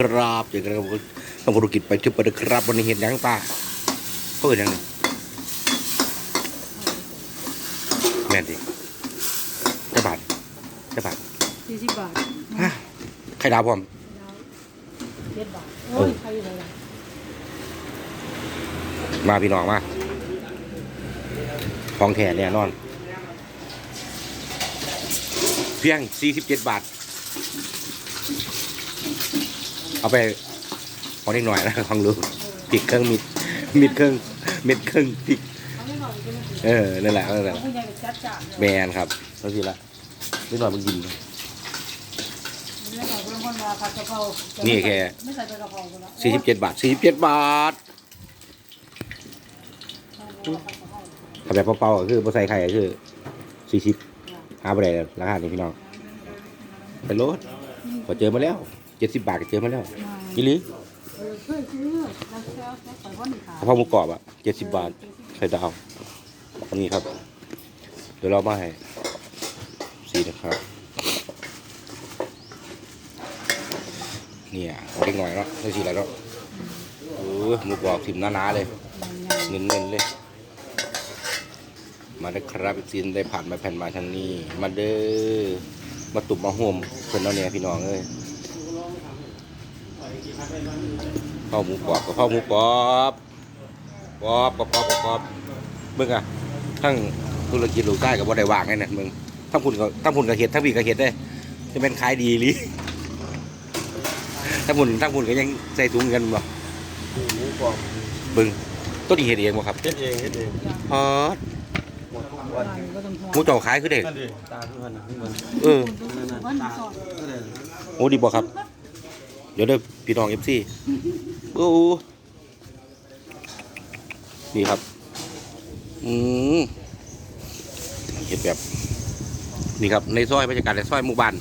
ครับเจอกันกับผมต้องธุรกิจไปทึบไปเด้อครับวันนี้เห็นยังป้าเขาเห็นยังนี่แม่นดิจะบาทจะบาทสี่สิบบาทฮะไข่ดาวพร้อมเจ็ดบาทโอ้ยใครอยู่ไหนล่ะมาพี่น้องมาของแท้แน่นอน เพียง 47 บาท เอาไปของนิดหน่อยนะของลูกพริกเครื่องมิดมิดเครื่องมิดเครื่องพริกเออนั่นแหละนั่นแหละเขาผู้ใหญ่จัดจ้านแมนครับนั่นสิละนิดหน่อยมันกินเป็นคนมาผัดกะเพรานี่แค่สี่สิบเจ็ดบาทสี่สิบเจ็ดบาทถ้าแบบเปล่าๆก็คือบ่ใส่ไข่ก็คือสี่สิบหาไปได้ราคานี้พี่น้องไปโลดพอเจอมาแล้ว เจ็ดสิบบาทก็เจอมาแล้วนี่ลิเออช่วยซื้อน้ำแก้วใส่ก้อนหนึ่งขากะเพราหมูกรอบอะเจ็ดสิบบาทไข่ดาวนี่ครับ เดี๋ยวเรามาให้สีนะครับ เนี่ยเล็กหน่อยเนาะได้สีอะไรเนาะเออหมูกรอบถิ่มหนาๆเลย เน้นๆเลย มาได้อครับอีกทีได้ผ่านมาแผ่นมาทางนี้ มาเด้อมาตุ่มมาห่มเพิ่นเอาเนี่ยพี่น้องเอ้ย ข้าวหมูกรอบกับข้าวหมูกรอบกรอบกรอบกรอบกรอบกรอบเบิ่งอะทั้งธุรกิจลูกใต้กับบ่ได้ว่างไงเนี่ยมึงทั้งพุ่นก็ทั้งพุ่นก็เฮ็ดทั้งพี่ก็เฮ็ดได้จะเป็นขายดีอีหลิทั้งพุ่นทั้งพุ่นก็ยังใส่ถุงกันบ่หมูกรอบเบิ่งต้นนี้เฮ็ดเองบ่ครับเฮ็ดเองเฮ็ดเองอ๋อหมดทุกวันก็ต้องหมูเจ้าขายคือเด็กนั่นดิตาทุกวันนะทุกวันเออนั่นน่ะวันตาสองก็เลยโอ้ดีบ่ครับเดี๋ยวเด้อพี่น้อง FC โอ้นี่ครับ อืมเห็ดแบบ นี่ครับ ในซอยบรรยากาศในซอยหมู่บ้าน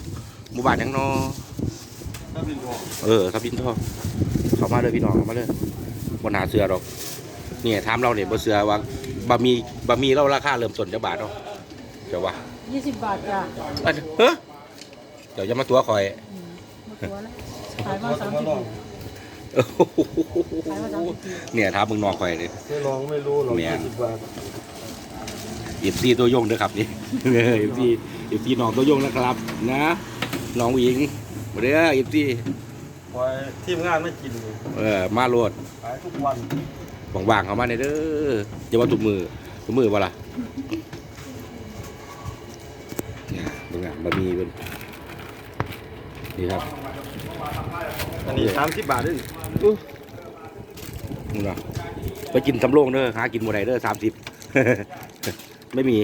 หมู่บ้านหยังนอถ้าเป็นบอกเออครับพี่ทอเข้ามาเลยพี่น้องเข้ามาเลยบนหาเสือดอกเนี่ยถามเราเนี่ยบ่เสือว่าบะหมี่บะหมี่เราราคาเริ่มต้นจะบาทเนาะเจ้าว่ายี่สิบบาทจ้ะเอ้ยเฮ้ยเดี๋ยวจะมาตัวคอยอืมหมดตัวแล้ว ขายมาสามสิบปีขายมาสามสิบปีเนี่ยถามมึงนองคอยเลยไม่ลองไม่รู้หรอกแม่นยี่สิบบาทเอฟซีตัวยงด้วยครับนี่เอฟซีเอฟซีน้องตัวยงนะครับ นะน้องหญิงมาเด้อเอฟซีคอยทีมงานไม่กินเลยเออมาโลดขายทุกวันว่างๆเข้ามาในอยเด้ออย่าว่าถุกมือถุกมือว่าล่ะเนี่ยมึงอะบะหมี่เป็นนี่ครับ อันนี้สามสิบบาทด้วยมึงเนาะไปกินสำโรงเด้อหากินหมดไหนเด้อสามสิบไม่มี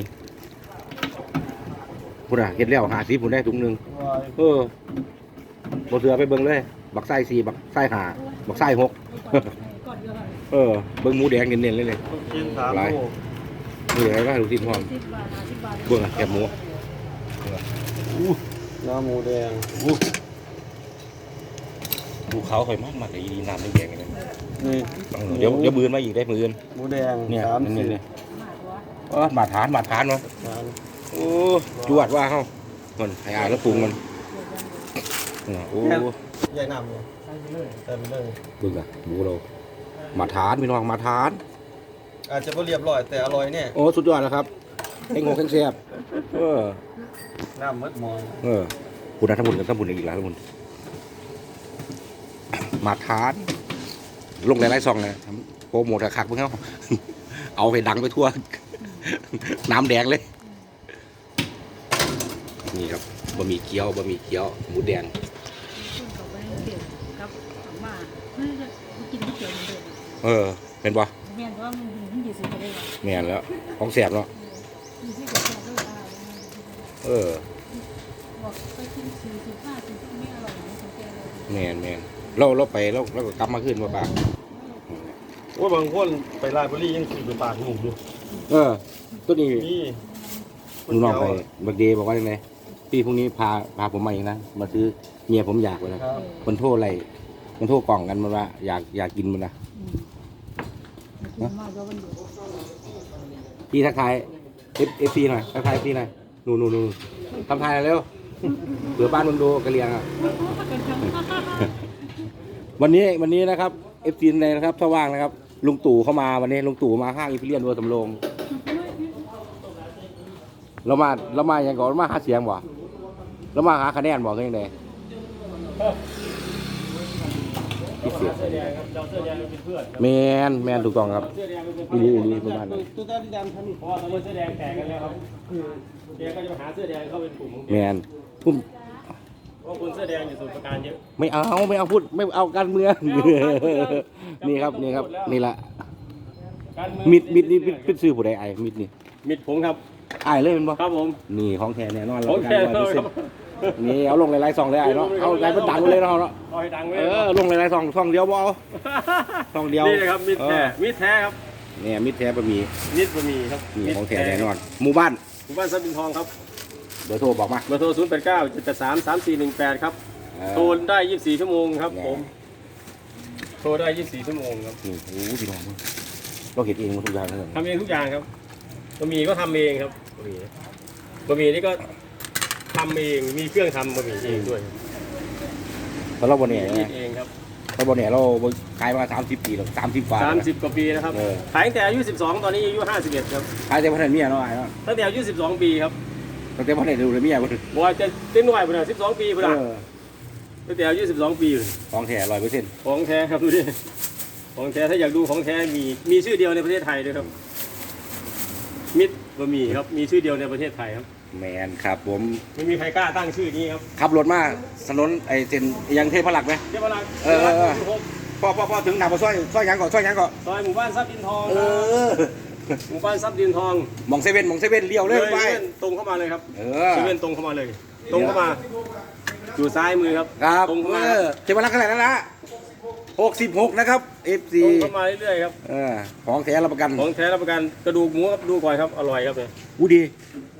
พุ่นอะเก็ดแล้วหาสิพุ่นได้ถุงหนึ่งวายเออบ่เสือไปเบิ่งเลย บักไส้สี่บักไส้หาบักไส้หกก่อนเดียวกันเออเบิ่งหมูแดงเน้นๆเลยเลยต้องกินสามหลายโลนี่ไงว่าลูกชิ้นหอมสิบบาทห้าสิบบาทเบิ่งอะแกบหมูอู้น้ำหมูแดง อู้ดูเขาเคยมากมากเลยอีน้ำไม่แดงเลยนี่เดี๋ยวเดี๋ยวมือนมาอีกได้มือนหมูแดงเนี่ยสามนั่นสิบเนี่ยมาตัวเออมาฐานมาฐานเนาะสามโอ้จวดว่าเขามันให้อายแล้วปรุงมันเออโอ้แยกน้ำเลยใส่ไปเลยใส่ไปเลยเบิ่งอะหมูเรามาฐานพี่น้องมาฐาน อาจจะไม่เรียบร้อยแต่อร่อยเนี่ยโอ้สุดยอดแล้วครับไอ้งงแข็งแซ่บเออน้ำมดมอยเออคุณนะทั้งบุญกันทั้งบุญอีกแล้วทั้งบุญ มาทาน ลงหลายๆซองเลยโปรโมทคักเพื่อนเขาเอาไปดังไปทั่ว น้ำแดงเลย นี่ครับบะหมี่เกี๊ยวบะหมี่เกี๊ยวหมูแดงขึ้นกับไปเกี่ยวกับถังมาเฮ้ยจะกินไม่เกี่ยวเหมือนเออเป็นปะแม่นว่ามันมันยี่สิไปได้หรอแม่นแล้วของแสบเนาะยี่สิบกว่าได้ได้เออบอกไปกินสี่สิบห้าสิบไม่อร่อยนะแม่นแม่น เราเราไปเราเราก็กลับมาขึ้นมาปากว่าบางคนไปลาดบุรียังกินเป็นปากหนุ่มอยู่เออ ตัวนี้นี่หนูน้องไปบักเดย์บอกว่ายังไงพี่พรุ่งนี้พาพาผมมาอีกนะมาซื้อเมียผมอยากเลยนะครับมันโทษอะไรมันโทษกล่องกันมันว่าอยากอยากกินมันนะอืมกินมากแล้วมันอยู่พี่ทักทายเอฟเอฟซีหน่อยทักทายพี่หน่อยนู่นนู่นนู่นทำทายหน่อยเร็วเผื่อบ้านมึงดูกระเลียงอะ วันนี้วันนี้นะครับเอฟซีในนะครับถ้าว่างนะครับ ลุงตู่เข้ามาวันนี้ลุงตู่มาห้างอิพีเรียนวัวสำโรงเรามาเรามาอย่างก่อนเรามาหาเสียงบ่เรามาหาคะแนนบ่คือยังไงพิเศษเสื้อแมนแมนถูกต้องครับอแดงเป็นอีเพื่อนหลีอีหลีประมาณนั้นตัวตาดำทำเพราะว่าตอนนี้เสื้อแดงแตกกันแล้วครับแกก็จะหาเสื้อแดงเข้าเป็นกลุ่มแมนพุ่ม สื้อแดงอยู่สูตรประการเยอะไม่เอาไม่เอาพูดไม่เอาการเมืองนี่ครับนี่ครับนี่ละการเองมิดมิดนี่เป็นเป็นซื้อผู้ใดไอ้มิดนี่มิดผมครับไอ้เลยเป็นบ่ครับผม นี่ของแท้แน่นอนของแท้ร้อยเปอร์เซ็นต์นี่เอาลงหลายๆซองเลยไอ้เนาะเอาหลายเป็นดังไปเลยเนาะเนาะเอาให้ดังไว้เออลงหลายๆซองซองเดียวบ่เอาซองเดียวนี่นะครับมิดแท้เออมิดแท้ครับเนี่ยมิดแท้บะหมี่มิดบะหมี่ครับนี่ของแท้แน่นอนหมู่บ้านหมู่บ้านซับบินทองครับ เบอร์โทรบอกมา เบอร์โทร 0 8 9 7 8 3 3 4 1 8 ครับ เออ โทรได้ 24 ชั่วโมงครับแน่ผม โทรได้ 24 ชั่วโมงครับ นี่โอ้โหพี่น้องเราเห็นเองหมดทุกอย่างเลยทำเองทุกอย่างครับบะหมี่ก็ทำเองครับบะหมี่บะหมี่นี่ก็ทำเอง มีเครื่องทำบะหมี่เองด้วยเพราะเราบนเนี่ยคินะดเองครับ เราบนเนี่ยเราขายมาสามสิบปีแล้วสามสิบกว่าแล้วนะ30 กว่าปีนะครับ เออ ขายตั้งแต่อายุ 12 ตอนนี้อายุ 51 ครับ ขายแต่พันธุ์เมียเนาะไอ้เนาะตั้งแต่อายุ 12 ปีครับ ตั้งแต่พันธุ์ดูเลยเมียเพิ่นบอกว่าจะเต้นหน่วยพุ่นน่ะ12 ปีพุ่นน่ะเออตั้งแต่อายุ12 ปีพุ่นของแท้ร้อยเปอร์เซ็นต์ของแท้ครับดูดิของแท้ถ้าอยากดูของแท้มีมีชื่อเดียวในประเทศไทยด้วยครับ มิตรบะหมี่ครับมีชื่อเดียวในประเทศไทยครับ แมนครับผมไม่มีใครกล้าตั้งชื่อนี้ครับขับรถมาถนนไอ้เส้นยังเทพหลักษณ์ไหมเจ้าพลังเออเออเออพอพอพอถึงหนาปากซอยซอยหยังก่อนซอยหยังก่อน ซอยหมู่บ้านซับดินทองเออ หมู่บ้านซับดินทองมองเซเว่นมองเซเว่นเลี้ยวเลยไปเว่นตรงเข้ามาเลยครับเออ เซเว่นตรงเข้ามาเลย ตรงเข้ามา อยู่ซ้ายมือครับครับตรงเข้าเอมาอเทพหลักษณ์เท่าไหร่แล้วนะหกสิบหกนะครับ FC ตรงเข้ามาเรื่อยๆครับ เออของแท้รับประกันของแท้รับประกันกระดูกหมูครับดูก่อนครับอร่อยครับเนี่ยอู้ดี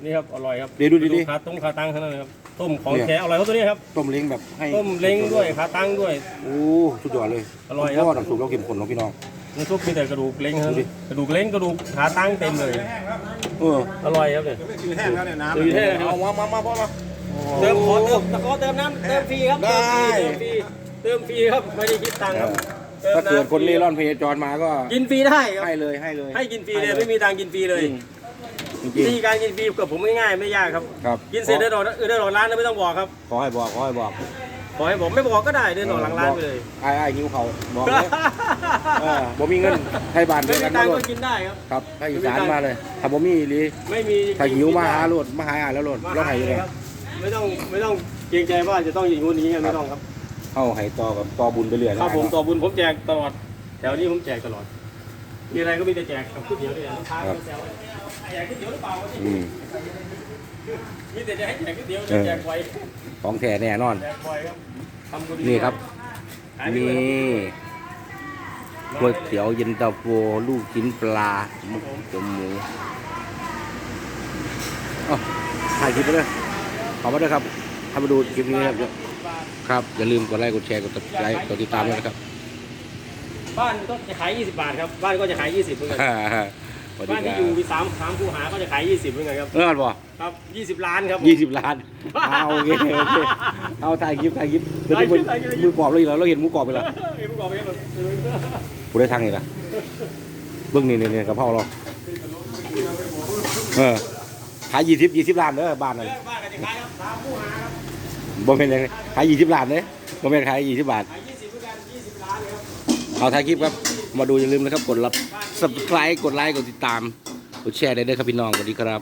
นี่ครับอร่อยครับเดี๋ยวดูดิ กระขาต้มขาตั้งเท่านั้นเลยครับต้มของเนี่ยแท้อร่อยครับตัวนี้ครับต้มเล้งแบบให้ต้มเล้งด้วยขาตั้งด้วย โอ้สุดยอดเลยอร่อยครับพ่อน้ำซุปเราเข้มข้นเนาะพี่น้อง น้ำซุปมีแต่กระดูกเล้งเท่านั้นดูดิกระดูกเล้งกระดูกขาตั้งเต็มเลย เอออร่อยครับเนี่ยกินแห้งแล้วเนี่ยน้ำดูแท้ครับเอามามามาพ่อมาเติมขอเติมขอเติมน้ำเติมฟรีครับได้เติมฟรีเติมฟรีครับไม่ได้คิดตังค์ครับติมถ้าเกิดคนเล่ร่อนำเพจรมาก็ กินฟรีได้ครับให้เลยให้เลย ให้กินฟรีเลยไม่มีตังค์กินฟรีเลยจริงวิธีการกินฟรีกับผมง่ายๆไม่ยากครับๆครับกินเสร็จเดินออกเดินออกร้านแล้วไม่ต้องบอกครับ ขอให้บอกขอให้บอก ขอให้ผมไม่บอกก็ได้เดินออกหลังร้านไปเลยไอ้ไอ้หิวเขาบอกเลยเออบ่มีเงินให้บ้านเดีไม่ยวมีกันตัมางค์โลก็ดกินได้ครับครับถ้าอีสานมาเลยถ้าบ่มีอีหลีไม่มีถ้าหิวมาหาโลดมาหาอ่านแล้วโลดมาเราให้อยู่เลยครับไม่ต้องไม่ต้องเกรงใจว่าจะต้องอย่างงู้นอย่างนี้ไงไม่ต้องครับเข้าให้ต่อกับต่อบุญไปเรื่อยครับผมนะต่อบุญผมแจกตลอดแถวนี้ผมแจกตลอดมีอะไรก็มีแต่แจกกับก๋วยเตี๋ยวด้วยลูกค้าก็แซวว่าแจกก๋วยเตี๋ยวหรือเปล่าอืม มีแต่จะให้แจกก๋วยเตี๋ยวเออแจกไวของแท้แน่นอน แจกไวครับทำบุญนี่ครับขายไปนี่เลยครับก๋วยเตี๋ยวเย็นตาโฟลูกชิ้นปลาหมึกจมหมูอ๋อถ่ายคลิปไปเลยขอบคุณด้วยครับถ้ามาดูคลิปนี้นะครับครับ อย่าลืมกดไลค์กดแชร์กดติดไลค์กดติดตามด้วยนะครับ บ้านก็จะขาย 20 บาทครับ บ้านก็จะขาย 20เหมือนกัน สวัสดีบ้านคที่รับอยู่มีสามสามคูหาก็จะขาย20เหมือนกันครับ เออบ่ครับ20 ล้านครับยี่สิบล้านเอาโอเคโอเคเอาถ่ายคลิปถ่ายคลิปเดี๋ยวทุกคนถ่ายคลิปถ่ายคลิป มือกรอบเราอีกแล้วเราเห็นมือกรอบไปแล้วเอ้ยผู้กองไปครับกูได้ทางนี่ละเบื้องนี่นี่นี่กระเพราเราเออขายยี่สิบยี่สิบล้านเด้อบ้านนั่นบ้านก็จะขายครับสามคูหาครับบ่เป็นยังไงขายยี่สิบล้านเด้บ่เป็นขายยี่สิบบาท ขาย20เหมือนกัน20ล้านครับ เอาถ่ายคลิปครับ มาดูอย่าลืมนะครับ กดรับ subscribe กดไลค์กดติดตาม กดแชร์ได้ด้วยครับพี่น้องสวัสดีครับ